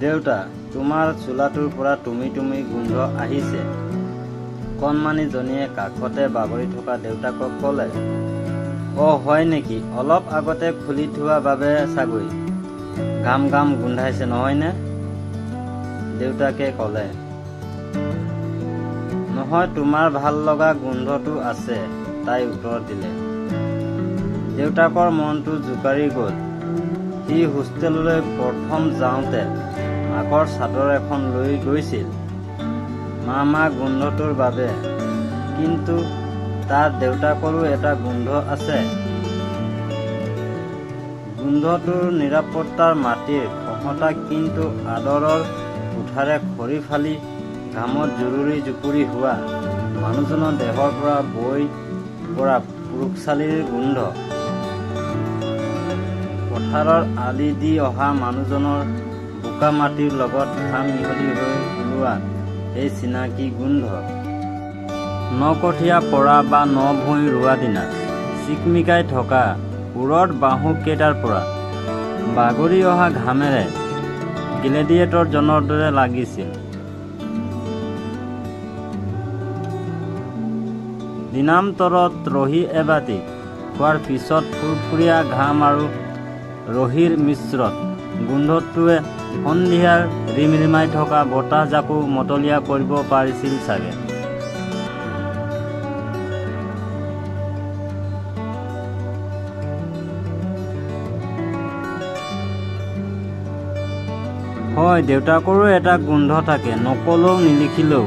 দেউতা, তোমাৰ চোলাটোৰ পৰা টুমি টুমি গোন্ধ আহিছে। কণমানিজনীয়ে কাষতে বাগৰি থকা দেউতাকক ক'লে, অ, হয় নেকি? অলপ আগতে খুলি থোৱা বাবে চাগৈ ঘাম ঘাম গোন্ধাইছে, নহয়নে? দেউতাকে ক'লে, নহয়, তোমাৰ ভালো লগা গোন্ধটো আছে, তাই উত্তৰ দিলে। দেউতাকৰ মনটো জোকাৰি গ'ল। সি হোষ্টেললৈ প্ৰথম যাওঁতে মাকৰ চাদৰ এখন লৈ গৈছিল। মা মা গোন্ধটোৰ বাবে। কিন্তু তাৰ দেউতাকৰো এটা গোন্ধ আছে। গোন্ধটোৰ নিৰাপত্তাৰ মাটিৰ খহটা কিন্তু আদৰৰ কোঠাৰে খৰি ফালি ঘামত জৰুৰী জুপুৰি হোৱা মানুহজনৰ দেহৰ পৰা বৈ পৰা পুৰুষশালীৰ গোন্ধ। পথাৰৰ আলি দি অহা মানুহজনৰ বোকা মাটিৰ লগত ঘাম মিহলি হৈ ওলোৱা এই চিনাকি গোন্ধ। ন কঠীয়া পৰা বা ন ভুঁই ৰোৱা দিনা চিকমিকাই থকা পুৰত বাঁহো কেইটাৰ পৰা বাগৰি অহা ঘামেৰে গ্লেডিয়েটৰজনৰ দৰে লাগিছিল। দিনামতৰত ৰহি এবাতি খোৱাৰ পিছত ফুৰফুৰীয়া ঘাম আৰু ৰহিৰ মিশ্ৰত। গোন্ধটোৱে সন্ধিয়াৰ ৰিমৰিমাই থকা বতাহজাকো মতলীয়া কৰিব পাৰিছিল চাগে। হয়, দেউতাকৰো এটা গোন্ধ থাকে, নকলেও নিলিখিলেও।